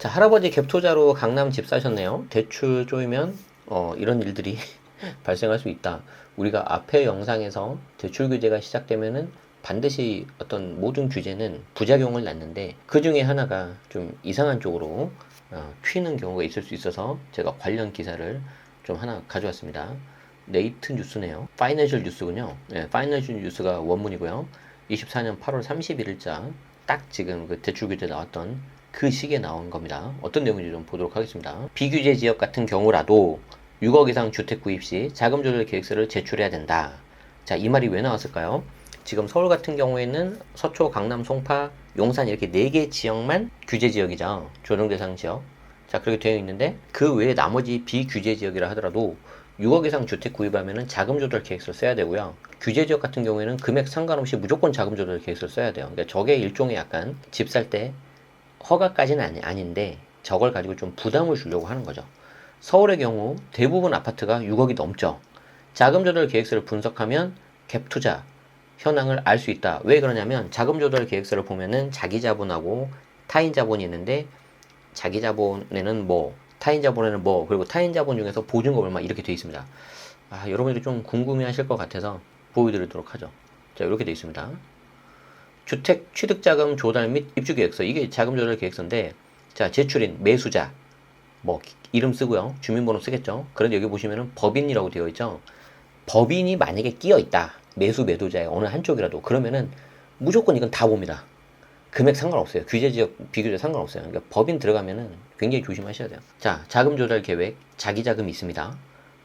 자, 할아버지 갭투자로 강남 집 사셨네요. 대출 쪼이면 어, 이런 일들이 발생할 수 있다. 우리가 앞에 영상에서 대출 규제가 시작되면은 반드시 어떤 모든 규제는 부작용을 낳는데 그 중에 하나가 좀 이상한 쪽으로 어, 튀는 경우가 있을 수 있어서 제가 관련 기사를 좀 하나 가져왔습니다. 네이트 뉴스네요. 파이낸셜 뉴스군요. 네, 파이낸셜 뉴스가 원문이고요. 24년 8월 31일자 딱 지금 그 대출 규제 나왔던 그 시기에 나온 겁니다. 어떤 내용인지 좀 보도록 하겠습니다. 비규제 지역 같은 경우라도 6억 이상 주택 구입 시 자금 조달 계획서를 제출해야 된다. 자, 이 말이 왜 나왔을까요? 지금 서울 같은 경우에는 서초, 강남, 송파, 용산 이렇게 네개 지역만 규제 지역이죠. 조정 대상 지역. 자, 그렇게 되어 있는데 그 외에 나머지 비규제 지역이라 하더라도 6억 이상 주택 구입하면은 자금 조달 계획서를 써야 되고요. 규제 지역 같은 경우에는 금액 상관없이 무조건 자금 조달 계획서를 써야 돼요. 그러니까 저게 일종의 약간 집 살 때 허가까지는 아니, 아닌데 저걸 가지고 좀 부담을 주려고 하는 거죠. 서울의 경우 대부분 아파트가 6억이 넘죠. 자금 조달 계획서를 분석하면 갭 투자 현황을 알 수 있다. 왜 그러냐면 자금 조달 계획서를 보면은 자기 자본하고 타인 자본이 있는데 자기 자본에는 뭐, 타인 자본에는 뭐, 그리고 타인 자본 중에서 보증금 얼마 이렇게 돼 있습니다. 아, 여러분들이 좀 궁금해 하실 것 같아서 보여드리도록 하죠. 자, 이렇게 돼 있습니다. 주택 취득자금 조달 및 입주 계획서. 이게 자금 조달 계획서인데, 자, 제출인, 매수자, 뭐, 이름 쓰고요. 주민번호 쓰겠죠. 그런데 여기 보시면은 법인이라고 되어 있죠. 법인이 만약에 끼어 있다. 매수 매도자의 어느 한쪽이라도. 그러면은 무조건 이건 다 봅니다. 금액 상관없어요. 규제 지역, 비규제 상관없어요. 그러니까 법인 들어가면은 굉장히 조심하셔야 돼요. 자, 자금 조달 계획, 자기 자금이 있습니다.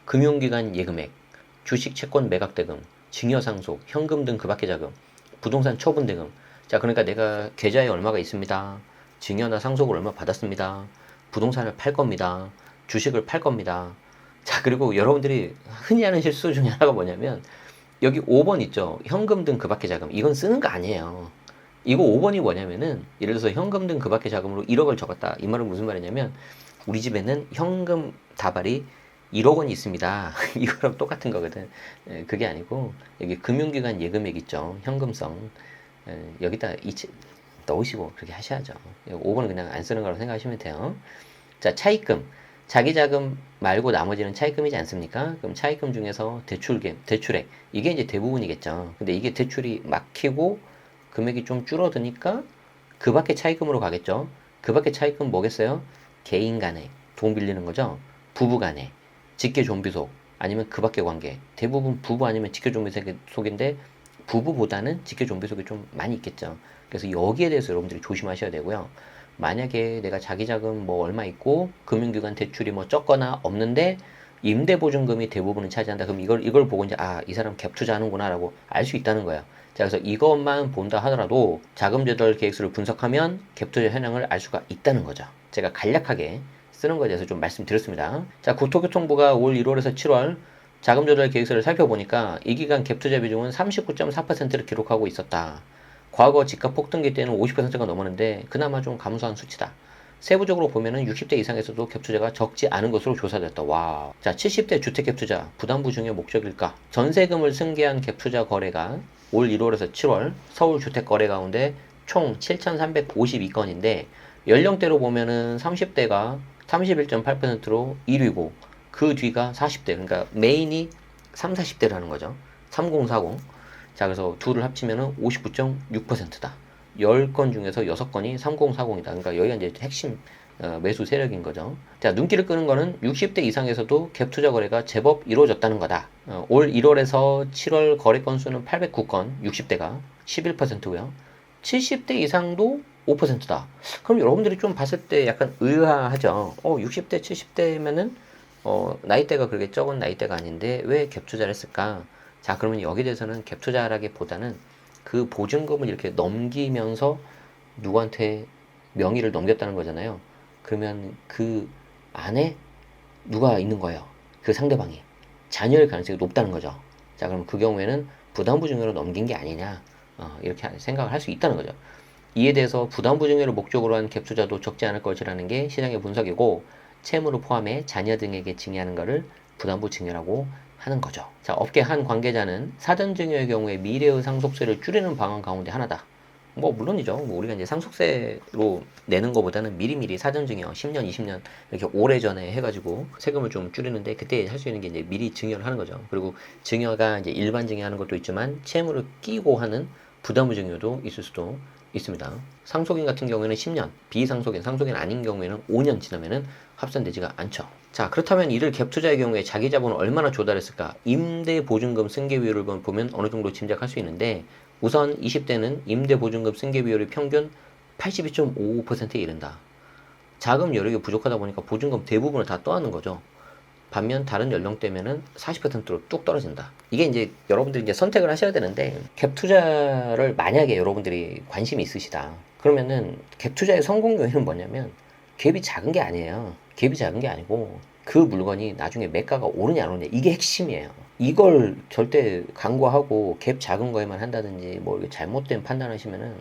금융기관 예금액, 주식 채권 매각 대금, 증여 상속, 현금 등 그 밖의 자금, 부동산 처분 대금. 자, 그러니까 내가 계좌에 얼마가 있습니다. 증여나 상속을 얼마 받았습니다. 부동산을 팔 겁니다. 주식을 팔 겁니다. 자, 그리고 여러분들이 흔히 하는 실수 중에 하나가 뭐냐면 여기 5번 있죠. 현금 등 그 밖의 자금. 이건 쓰는 거 아니에요. 이거 5번이 뭐냐면은 예를 들어서 현금 등 그 밖의 자금으로 1억을 적었다. 이 말은 무슨 말이냐면 우리 집에는 현금 다발이 1억 원이 있습니다. 이거랑 똑같은 거거든. 에, 그게 아니고 여기 금융기관 예금액 있죠. 현금성 에, 여기다 이치, 넣으시고 그렇게 하셔야죠. 5번은 그냥 안 쓰는 거라고 생각하시면 돼요. 자 차입금 자기 자금 말고 나머지는 차입금이지 않습니까? 그럼 차입금 중에서 대출금, 대출액 이게 이제 대부분이겠죠. 근데 이게 대출이 막히고 금액이 좀 줄어드니까 그 밖에 차입금으로 가겠죠. 그 밖에 차입금 뭐겠어요? 개인 간에 돈 빌리는 거죠. 부부 간에 직계 좀비 속 아니면 그 밖의 관계 대부분 부부 아니면 직계 좀비 속인데 부부보다는 직계 좀비 속이 좀 많이 있겠죠. 그래서 여기에 대해서 여러분들이 조심하셔야 되고요. 만약에 내가 자기 자금 뭐 얼마 있고 금융기관 대출이 뭐 적거나 없는데 임대 보증금이 대부분은 차지한다. 그럼 이걸 이걸 보고 이제 아 이 사람 갭 투자하는구나라고 알 수 있다는 거예요. 자 그래서 이것만 본다 하더라도 자금 조달 계획서를 분석하면 갭 투자 현황을 알 수가 있다는 거죠. 제가 간략하게 쓰는 것에 대해서 좀 말씀드렸습니다. 자 국토교통부가 올 1월에서 7월 자금 조달 계획서를 살펴보니까 이 기간 갭 투자 비중은 39.4%를 기록하고 있었다. 과거 집값 폭등기 때는 50%가 넘었는데 그나마 좀 감소한 수치다. 세부적으로 보면은 60대 이상에서도 갭투자가 적지 않은 것으로 조사됐다. 와. 자, 70대 주택 갭투자 부담부 중의 목적일까? 전세금을 승계한 갭투자 거래가 올 1월에서 7월 서울 주택 거래 가운데 총 7,352건인데 연령대로 보면은 30대가 31.8%로 1위고 그 뒤가 40대. 그러니까 메인이 3, 40대라는 거죠. 3040. 자, 그래서 둘을 합치면은 59.6%다. 10건 중에서 6건이 3040이다. 그러니까 여기가 이제 핵심 어, 매수 세력인 거죠. 자, 눈길을 끄는 거는 60대 이상에서도 갭 투자 거래가 제법 이루어졌다는 거다. 어, 올 1월에서 7월 거래 건수는 809건, 60대가 11%고요. 70대 이상도 5%다. 그럼 여러분들이 좀 봤을 때 약간 의아하죠. 어, 60대, 70대면은 어, 나이대가 그렇게 적은 나이대가 아닌데 왜 갭 투자를 했을까? 자, 그러면 여기에 대해서는 갭 투자라기보다는 그 보증금을 이렇게 넘기면서 누구한테 명의를 넘겼다는 거잖아요. 그러면 그 안에 누가 있는 거예요? 그 상대방이. 자녀일 가능성이 높다는 거죠. 자, 그럼 그 경우에는 부담부증으로 넘긴 게 아니냐. 어, 이렇게 생각을 할 수 있다는 거죠. 이에 대해서 부담 부증여를 목적으로 한 갭 투자도 적지 않을 것이라는 게 시장의 분석이고 채무를 포함해 자녀 등에게 증여하는 것을 부담부 증여라고 하는 거죠. 자, 업계 한 관계자는 사전 증여의 경우에 미래의 상속세를 줄이는 방안 가운데 하나다. 뭐 물론이죠. 뭐 우리가 이제 상속세로 내는 것보다는 미리미리 사전 증여 10년, 20년 이렇게 오래 전에 해가지고 세금을 좀 줄이는데 그때 할 수 있는 게 이제 미리 증여를 하는 거죠. 그리고 증여가 이제 일반 증여하는 것도 있지만 채무를 끼고 하는 부담 증여도 있을 수도 있습니다. 상속인 같은 경우에는 10년, 비상속인, 상속인 아닌 경우에는 5년 지나면은 합산되지가 않죠. 자, 그렇다면 이를 갭 투자의 경우에 자기 자본을 얼마나 조달했을까? 임대 보증금 승계 비율을 보면 어느 정도 짐작할 수 있는데 우선 20대는 임대 보증금 승계 비율이 평균 82.55%에 이른다. 자금 여력이 부족하다 보니까 보증금 대부분을 다 떠안는 거죠. 반면 다른 연령대면은 40%로 뚝 떨어진다. 이게 이제 여러분들이 이제 선택을 하셔야 되는데 갭 투자를 만약에 여러분들이 관심이 있으시다. 그러면은 갭 투자의 성공 요인은 뭐냐면 갭이 작은 게 아니에요. 갭이 작은 게 아니고 그 물건이 나중에 매가가 오르냐 안 오르냐 이게 핵심이에요. 이걸 절대 강구하고 갭 작은 거에만 한다든지 뭐 잘못된 판단하시면은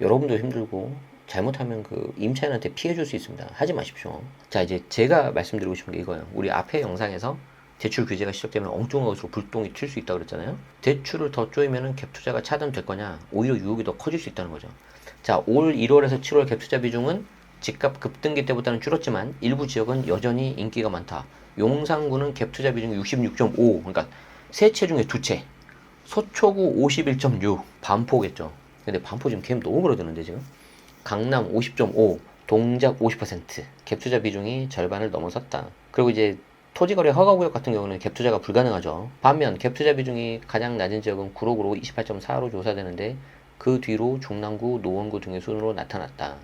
여러분도 힘들고 잘못하면 그 임차인한테 피해 줄 수 있습니다. 하지 마십시오. 자, 이제 제가 말씀드리고 싶은 게 이거예요. 우리 앞에 영상에서 대출 규제가 시작되면 엉뚱한 것으로 불똥이 튈 수 있다 그랬잖아요. 대출을 더 쪼이면은 갭 투자가 차단될 거냐? 오히려 유혹이 더 커질 수 있다는 거죠. 자, 올 1월에서 7월 갭 투자 비중은 집값 급등기 때보다는 줄었지만 일부 지역은 여전히 인기가 많다. 용산구는 갭 투자 비중이 66.5, 그러니까 세 채 중에 두 채. 서초구 51.6, 반포겠죠. 근데 반포 지금 갭 너무 벌어지는데 지금. 강남 50.5, 동작 50%, 갭 투자 비중이 절반을 넘어섰다. 그리고 이제 토지거래 허가구역 같은 경우는 갭 투자가 불가능하죠. 반면 갭 투자 비중이 가장 낮은 지역은 구로구로 28.4로 조사되는데 그 뒤로 중랑구, 노원구 등의 순으로 나타났다.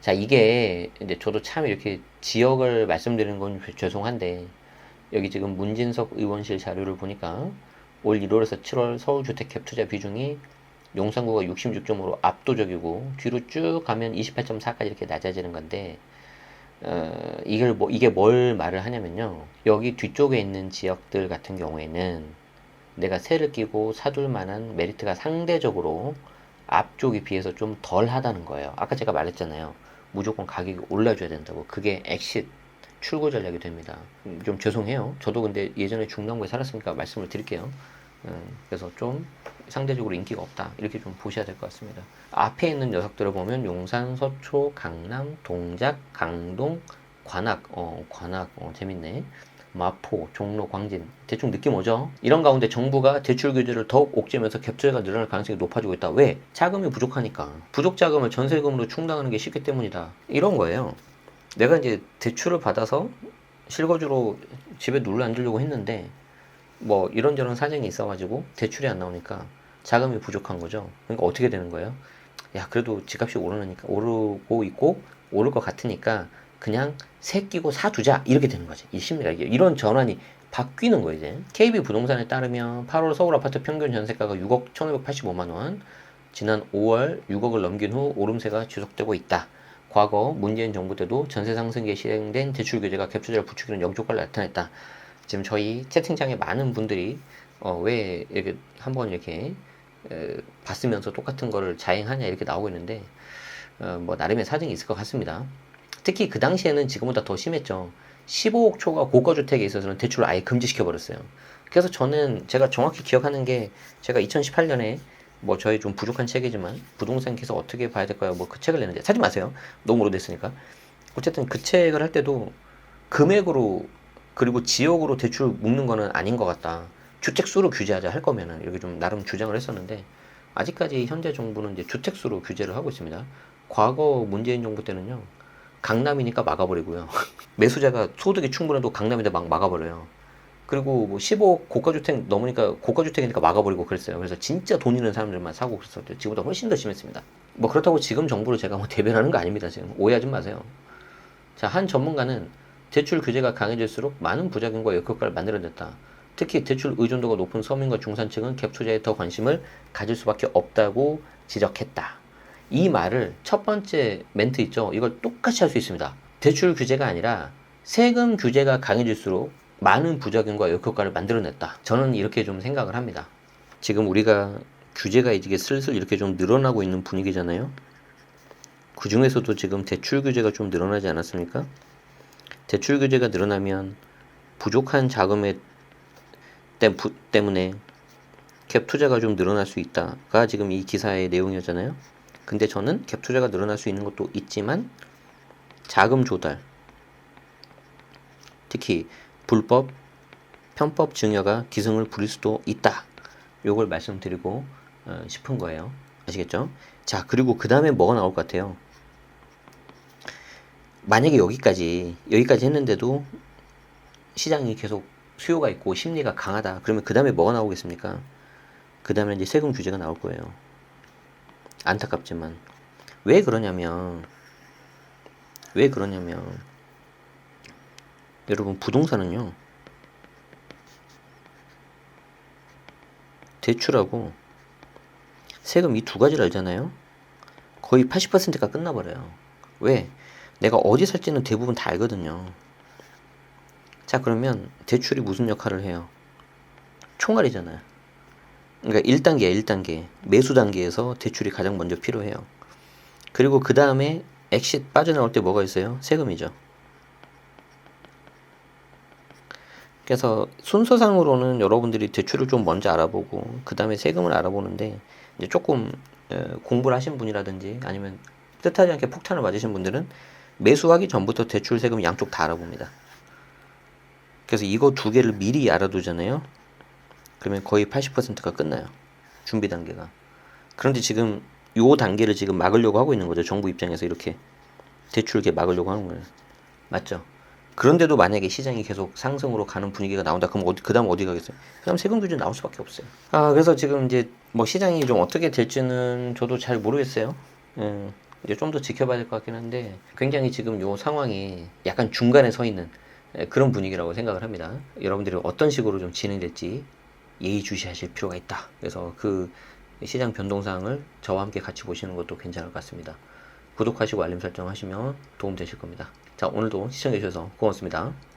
자, 이게 이제 저도 참 이렇게 지역을 말씀드리는 건 죄송한데 여기 지금 문진석 의원실 자료를 보니까 올 1월에서 7월 서울 주택 갭 투자 비중이 용산구가 66.5로 압도적이고 뒤로 쭉 가면 28.4까지 이렇게 낮아지는 건데 어, 이걸 뭐 이게 뭘 말을 하냐면요. 여기 뒤쪽에 있는 지역들 같은 경우에는 내가 세를 끼고 사둘 만한 메리트가 상대적으로 앞쪽에 비해서 좀 덜 하다는 거예요. 아까 제가 말했잖아요. 무조건 가격이 올라줘야 된다고. 그게 엑싯 출구 전략이 됩니다. 음, 좀 죄송해요. 저도 근데 예전에 중랑구에 살았으니까 말씀을 드릴게요. 음, 그래서 좀 상대적으로 인기가 없다. 이렇게 좀 보셔야 될 것 같습니다. 앞에 있는 녀석들을 보면 용산, 서초, 강남, 동작, 강동, 관악, 어, 관악, 어, 재밌네. 마포, 종로, 광진 대충 느낌 오죠? 이런 가운데 정부가 대출 규제를 더욱 옥죄면서 갭투자가 늘어날 가능성이 높아지고 있다. 왜? 자금이 부족하니까. 부족 자금을 전세금으로 충당하는 게 쉽기 때문이다. 이런 거예요. 내가 이제 대출을 받아서 실거주로 집에 눌러 앉으려고 했는데 뭐 이런저런 사정이 있어가지고 대출이 안 나오니까 자금이 부족한 거죠. 그러니까 어떻게 되는 거예요? 야 그래도 집값이 오르니까 오르고 있고 오를 것 같으니까 그냥 새 끼고 사두자 이렇게 되는 거지 이 심리가 이게 이런 전환이 바뀌는 거예요 이제 KB 부동산에 따르면 8월 서울 아파트 평균 전세가가 6억 1,585만 원 지난 5월 6억을 넘긴 후 오름세가 지속되고 있다. 과거 문재인 정부 때도 전세 상승기에 시행된 대출 규제가 갭투자를 부추기는 역효과를 나타냈다. 지금 저희 채팅창에 많은 분들이 어, 왜 이렇게 한번 이렇게 에, 봤으면서 똑같은 거를 자행하냐 이렇게 나오고 있는데 어, 뭐 나름의 사정이 있을 것 같습니다. 특히 그 당시에는 지금보다 더 심했죠. 15억 초과 고가 주택에 있어서는 대출을 아예 금지시켜 버렸어요. 그래서 저는 제가 정확히 기억하는 게 제가 2018년에 뭐 저희 좀 부족한 책이지만 부동산 계속 어떻게 봐야 될까요? 뭐 그 책을 내는데 사지 마세요. 너무 오래됐으니까. 어쨌든 그 책을 할 때도 금액으로 그리고 지역으로 대출 묶는 거는 아닌 것 같다. 주택 수로 규제하자 할 거면은 이렇게 좀 나름 주장을 했었는데 아직까지 현재 정부는 이제 주택 수로 규제를 하고 있습니다. 과거 문재인 정부 때는요. 강남이니까 막아버리고요. 매수자가 소득이 충분해도 강남인데 막 막아버려요. 그리고 뭐 15억 고가주택 넘으니까 고가주택이니까 막아버리고 그랬어요. 그래서 진짜 돈 있는 사람들만 사고 그랬었죠. 지금보다 훨씬 더 심했습니다. 뭐 그렇다고 지금 정부를 제가 뭐 대변하는 거 아닙니다. 지금 오해하지 마세요. 자, 한 전문가는 대출 규제가 강해질수록 많은 부작용과 역효과를 만들어냈다. 특히 대출 의존도가 높은 서민과 중산층은 갭 투자에 더 관심을 가질 수밖에 없다고 지적했다. 이 말을 첫 번째 멘트 있죠. 이걸 똑같이 할 수 있습니다. 대출 규제가 아니라 세금 규제가 강해질수록 많은 부작용과 역효과를 만들어냈다. 저는 이렇게 좀 생각을 합니다. 지금 우리가 규제가 이게 슬슬 이렇게 좀 늘어나고 있는 분위기잖아요. 그 중에서도 지금 대출 규제가 좀 늘어나지 않았습니까? 대출 규제가 늘어나면 부족한 자금에 때, 부, 때문에 갭 투자가 좀 늘어날 수 있다가 지금 이 기사의 내용이었잖아요. 근데 저는 갭 투자가 늘어날 수 있는 것도 있지만 자금 조달, 특히 불법, 편법 증여가 기승을 부릴 수도 있다. 요걸 말씀드리고 어, 싶은 거예요. 아시겠죠? 자, 그리고 그 다음에 뭐가 나올 것 같아요? 만약에 여기까지, 여기까지 했는데도 시장이 계속 수요가 있고 심리가 강하다. 그러면 그 다음에 뭐가 나오겠습니까? 그 다음에 이제 세금 규제가 나올 거예요. 안타깝지만. 왜 그러냐면, 왜 그러냐면, 여러분, 부동산은요, 대출하고 세금 이 두 가지를 알잖아요? 거의 80%가 끝나버려요. 왜? 내가 어디 살지는 대부분 다 알거든요. 자, 그러면 대출이 무슨 역할을 해요? 총알이잖아요. 그러니까 1단계, 1단계. 매수 단계에서 대출이 가장 먼저 필요해요. 그리고 그 다음에 엑싯 빠져나올 때 뭐가 있어요? 세금이죠. 그래서 순서상으로는 여러분들이 대출을 좀 먼저 알아보고 그 다음에 세금을 알아보는데 이제 조금 어, 공부를 하신 분이라든지 아니면 뜻하지 않게 폭탄을 맞으신 분들은 매수하기 전부터 대출 세금 양쪽 다 알아봅니다. 그래서 이거 두 개를 미리 알아두잖아요. 그러면 거의 80%가 끝나요. 준비 단계가. 그런데 지금 요 단계를 지금 막으려고 하고 있는 거죠. 정부 입장에서 이렇게 대출 이렇게 막으려고 하는 거예요. 맞죠? 그런데도 만약에 시장이 계속 상승으로 가는 분위기가 나온다. 그럼 어디 그 다음 어디 가겠어요? 그 다음 세금 규제 나올 수밖에 없어요. 아 그래서 지금 이제 뭐 시장이 좀 어떻게 될지는 저도 잘 모르겠어요. 음, 이제 좀 더 지켜봐야 될 것 같긴 한데 굉장히 지금 요 상황이 약간 중간에 서 있는 예, 그런 분위기라고 생각을 합니다. 여러분들이 어떤 식으로 좀 진행될지 예의주시하실 필요가 있다. 그래서 그 시장 변동사항을 저와 함께 같이 보시는 것도 괜찮을 것 같습니다. 구독하시고 알림 설정 하시면 도움 되실 겁니다. 자, 오늘도 시청해주셔서 고맙습니다.